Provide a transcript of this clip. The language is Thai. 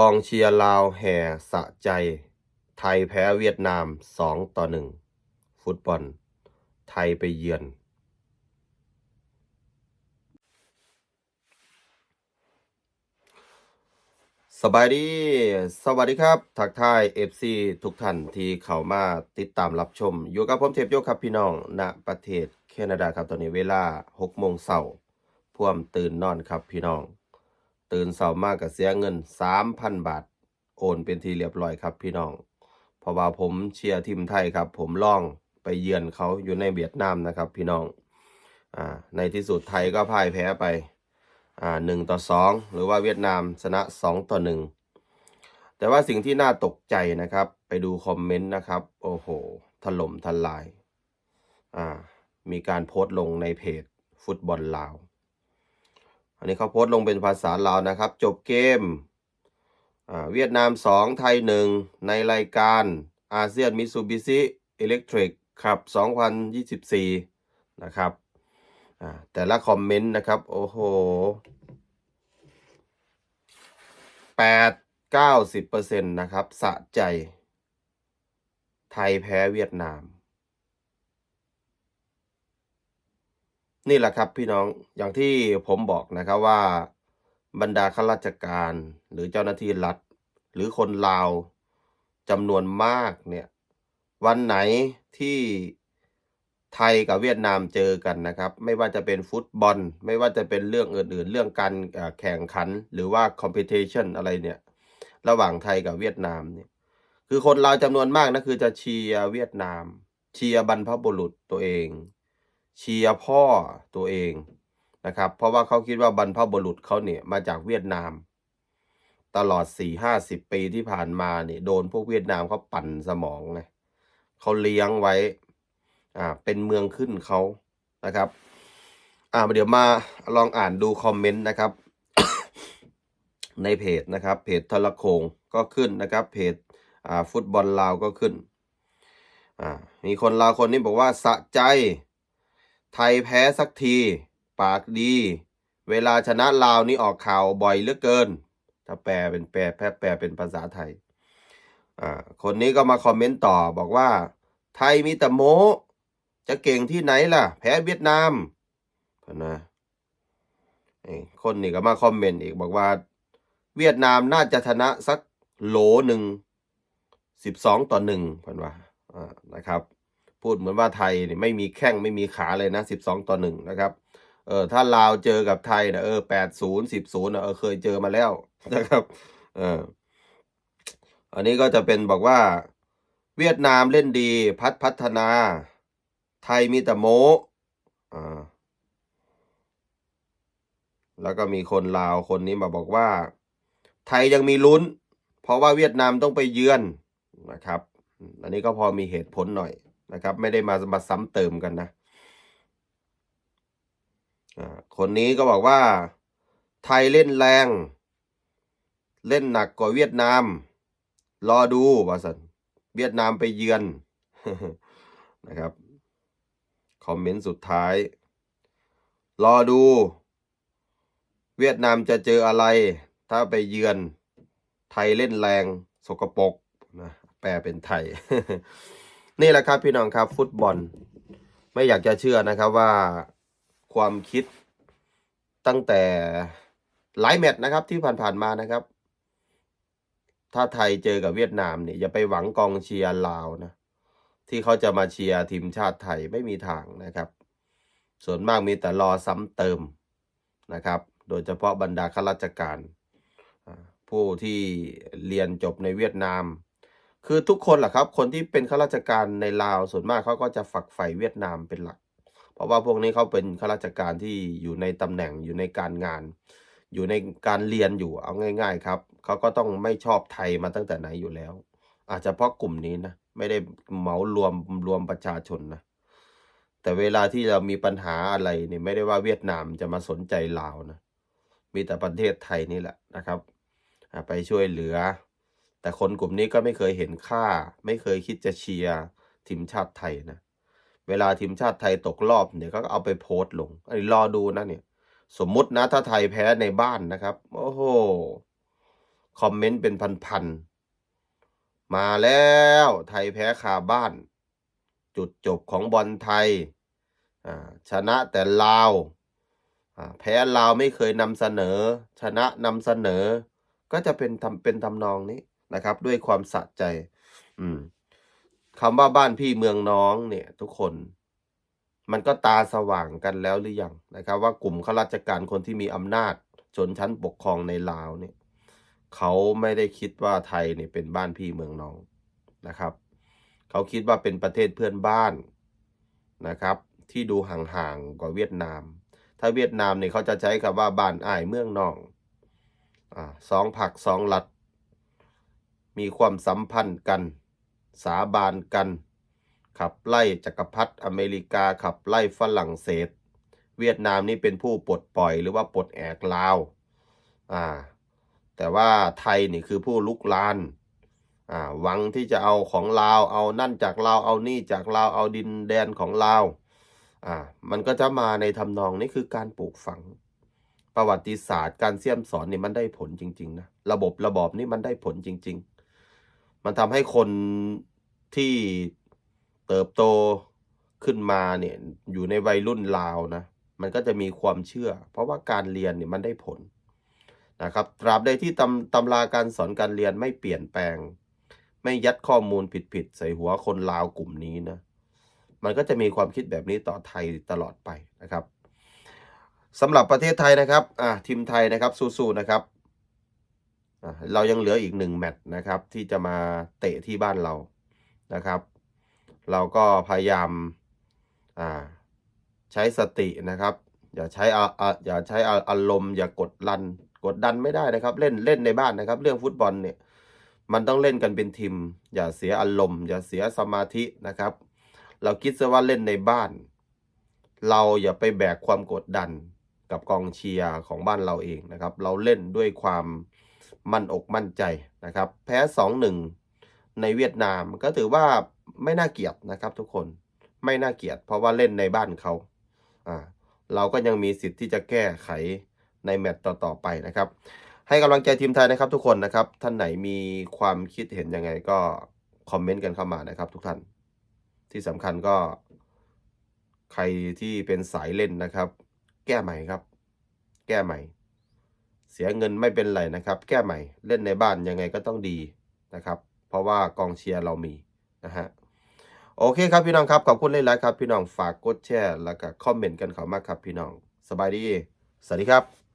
กองเชียร์ลาวแห่สะใจ ไทยแพ้เวียดนาม 2 ต่อ 1 ฟุตบอล ไทยไปเยือน สบายดี สวัสดีครับ ทักทาย FC ทุกท่านที่เข้ามาติดตามรับชม อยู่กับผมเทพโยครับพี่น้องณประเทศแคนาดาครับตอนนี้เวลา6โมงเช้าพ่วมตื่นนอนครับพี่น้อง ตื่นเช้ามากกับเสียเงิน3,000บาท โอนเป็นทีเรียบร้อยครับพี่น้อง เพราะว่าผมเชียร์ทีมไทยครับ ผมล่องไปเยือนเขาอยู่ในเวียดนามนะครับพี่น้องอ่าในที่สุดไทยก็พ่ายแพ้ไปอ่าหนึ่งต่อสองหรือว่าเวียดนามชนะสองต่อหนึ่งแต่ว่าสิ่งที่น่าตกใจนะครับ ไปดูคอมเมนต์นะครับ โอ้โห ถล่มทลาย อ่า มีการโพสต์ลงในเพจฟุตบอลลาว อันนี้เขาโพสต์ลงเป็นภาษาลาวนะครับ จบเกมเวียดนามสองไทยหนึ่งในรายการอาเซียนมิซูบิซิอิเล็กทริกครับ 2024 นะครับแต่ละคอมเมนต์นะครับ โอ้โหแปดเก้าสิบเปอร์เซ็นต์นะครับ สะใจ ไทยแพ้เวียดนาม นี่แหละครับพี่น้องอย่างที่ผมบอกนะครับว่า บรรดาข้าราชการหรือเจ้าหน้าที่รัฐ หรือคนลาวจำนวนมากเนี่ยวันไหนที่ไทยกับเวียดนามเจอกันนะครับ ไม่ว่าจะเป็นฟุตบอล ไม่ว่าจะเป็นเรื่องอื่น ๆ เรื่องการแข่งขันหรือว่า competition อะไรเนี่ย ระหว่างไทยกับเวียดนามเนี่ยคือคนลาวจำนวนมากนะคือจะเชียร์เวียดนาม เชียร์บรรพบุรุษตัวเอง เชียร์พ่อตัวเองนะครับ เพราะว่าเขาคิดว่าบรรพบุรุษเขาเนี่ยมาจากเวียดนาม ตลอดสี่ห้าสิบปีที่ผ่านมาเนี่ยโดนพวกเวียดนามเขาปั่นสมองไงเขาเลี้ยงไว้อ่าเป็นเมืองขึ้นเขานะครับอ่าเดี๋ยวมาลองอ่านดูคอมเมนต์นะครับ ในเพจนะครับเพจทรโคงก็ขึ้นนะครับเพจอ่าฟุตบอลลาวก็ขึ้นอ่ามีคนลาวคนนี้บอกว่าสะใจ ไทยแพ้สักที ปากดี เวลาชนะลาวนี่ออกข่าวบ่อยเหลือเกิน ถ้าแปลเป็นแปลแปลแปลเป็นภาษาไทย อ่า คนนี้ก็มาคอมเมนต์ต่อบอกว่า ไทยมีแต่โมจะเก่งที่ไหนล่ะ แพ้เวียดนามพนะคนนี้ก็มาคอมเมนต์อีกบอกว่า เวียดนามน่าจะชนะสักโหลหนึ่งสิบสองต่อหนึ่งพันว่าอ่านะครับ พูดเหมือนว่าไทยนี่ไม่มีแข้งไม่มีขาเลยนะสิบสองต่อหนึ่งนะครับเออถ้าลาวเจอกับไทยนะเออแปดศูนย์สิบศูนย์เออเคยเจอมาแล้วนะครับเอออันนี้ก็จะเป็นบอกว่า เวียดนามเล่นดีพัฒพัฒนา ไทยมีแต่โมอ่าแล้วก็มีคนลาวคนนี้มาบอกว่า ไทยยังมีลุ้น เพราะว่าเวียดนามต้องไปเยือนนะครับ อันนี้ก็พอมีเหตุผลหน่อย นะครับ ไม่ได้มามาซ้ำเติมกันนะคนนี้ก็บอกว่า ไทยเล่นแรง เล่นหนักกว่าเวียดนาม รอดูว่าสันเวียดนามไปเยือนนะครับ คอมเมนต์สุดท้าย รอดู เวียดนามจะเจออะไร ถ้าไปเยือน ไทยเล่นแรง สกปรกนะแปลเป็นไทย นี่แหละครับพี่น้องครับฟุตบอล ไม่อยากจะเชื่อนะครับว่าความคิดตั้งแต่หลายแมตช์นะครับที่ผ่านๆมานะครับ ถ้าไทยเจอกับเวียดนามเนี่ยอย่าไปหวังกองเชียร์ลาวนะที่เขาจะมาเชียร์ทีมชาติไทยไม่มีทางนะครับ ส่วนมากมีแต่รอซ้ำเติมนะครับ โดยเฉพาะบรรดาข้าราชการ ผู้ที่เรียนจบในเวียดนาม คือทุกคนแหละครับ คนที่เป็นข้าราชการในลาวส่วนมากเขาก็จะฝักใฝ่เวียดนามเป็นหลัก เพราะว่าพวกนี้เขาเป็นข้าราชการที่อยู่ในตำแหน่งอยู่ในการงาน อยู่ในการเรียนอยู่เอาง่าย ๆ ครับเขาก็ต้องไม่ชอบไทยมาตั้งแต่ไหนอยู่แล้ว อาจจะเพราะกลุ่มนี้นะไม่ได้เหมารวมรวมประชาชนนะแต่เวลาที่เรามีปัญหาอะไรเนี่ยไม่ได้ว่าเวียดนามจะมาสนใจลาวนะมีแต่ประเทศไทยนี่แหละนะครับ ไปช่วยเหลือ แต่คนกลุ่มนี้ก็ไม่เคยเห็นค่า ไม่เคยคิดจะเชียร์ทีมชาติไทยนะ เวลาทีมชาติไทยตกรอบเนี่ยก็เอาไปโพสต์ลงไอ้รอดูนะเนี่ย สมมุตินะถ้าไทยแพ้ในบ้านนะครับ โอ้โห คอมเมนต์เป็นพันๆ มาแล้วไทยแพ้คาบ้าน จุดจบของบอลไทย ชนะแต่ลาวแพ้ลาวไม่เคยนำเสนอ ชนะนำเสนอ ก็จะเป็นทำเป็นทำนองนี้ นะครับ ด้วยความสะใจ อืมคำว่าบ้านพี่เมืองน้องเนี่ย ทุกคน มันก็ตาสว่างกันแล้วหรือยังนะครับ ว่ากลุ่มข้าราชการคนที่มีอำนาจชนชั้นปกครองในลาวเนี่ยเขาไม่ได้คิดว่าไทยเนี่ยเป็นบ้านพี่เมืองน้องนะครับ เขาคิดว่าเป็นประเทศเพื่อนบ้านนะครับ ที่ดูห่างๆกว่าเวียดนาม ถ้าเวียดนามเนี่ยเขาจะใช้คำว่าบ้านอ้ายเมืองน้องอ่าสองผักสองรัฐ มีความสัมพันธ์กัน สาบานกัน ขับไล่จักรพรรดิอเมริกาขับไล่ฝรั่งเศส เวียดนามนี่เป็นผู้ปลดปล่อยหรือว่าปลดแอกลาวอ่าแต่ว่าไทยนี่คือผู้ลุกลานอ่าหวังที่จะเอาของลาวเอานั่นจากลาวเอานี่จากลาวเอาดินแดนของลาวอ่ามันก็จะมาในทำนองนี้คือการปลูกฝัง ประวัติศาสตร์การเสี่ยมสอนนี่มันได้ผลจริง ๆ นะ ระบบระบอบนี่มันได้ผลจริง ๆ มันทำให้คนที่เติบโตขึ้นมาเนี่ยอยู่ในวัยรุ่นลาวนะ มันก็จะมีความเชื่อ เพราะว่าการเรียนเนี่ยมันได้ผลนะครับตราบใดที่ตำตำราการสอนการเรียนไม่เปลี่ยนแปลง ไม่ยัดข้อมูลผิดๆใส่หัวคนลาวกลุ่มนี้นะมันก็จะมีความคิดแบบนี้ต่อไทยตลอดไปนะครับสำหรับประเทศไทยนะครับอ่าทีมไทยนะครับสู้ๆนะครับ เรายังเหลืออีกหนึ่งแมตช์นะครับ ที่จะมาเตะที่บ้านเรานะครับ เราก็พยายามใช้สตินะครับ อย่าใช้อออย่าใช้อาอารมณ์อย่ากดดันกดดันไม่ได้นะครับ เล่นเล่นในบ้านนะครับ เรื่องฟุตบอลเนี่ยมันต้องเล่นกันเป็นทีม อย่าเสียอารมณ์ อย่าเสียสมาธินะครับ เราคิดซะว่าเล่นในบ้าน เราอย่าไปแบกความกดดันกับกองเชียร์ของบ้านเราเองนะครับ เราเล่นด้วยความ มั่นอกมั่นใจนะครับ แพ้สองหนึ่งในเวียดนามก็ถือว่าไม่น่าเกลียดนะครับทุกคนไม่น่าเกลียดเพราะว่าเล่นในบ้านเขาอ่าเราก็ยังมีสิทธิ์ที่จะแก้ไขในแมตต์ต่อๆไปนะครับ ให้กำลังใจทีมไทยนะครับทุกคนนะครับ ท่านไหนมีความคิดเห็นยังไงก็คอมเมนต์กันเข้ามานะครับ ทุกท่านที่สำคัญก็ใครที่เป็นสายเล่นนะครับ แก้ใหม่ครับ แก้ใหม่ เสียเงินไม่เป็นไรนะครับ แก้ใหม่เล่นในบ้านยังไงก็ต้องดีนะครับ เพราะว่ากองเชียร์เรามีนะฮะโอเคครับพี่น้องครับขอบคุณหลายๆครับ พี่น้องฝากกดแชร์แล้วก็คอมเมนต์กันเขามากครับพี่น้องสบายดี สวัสดีครับ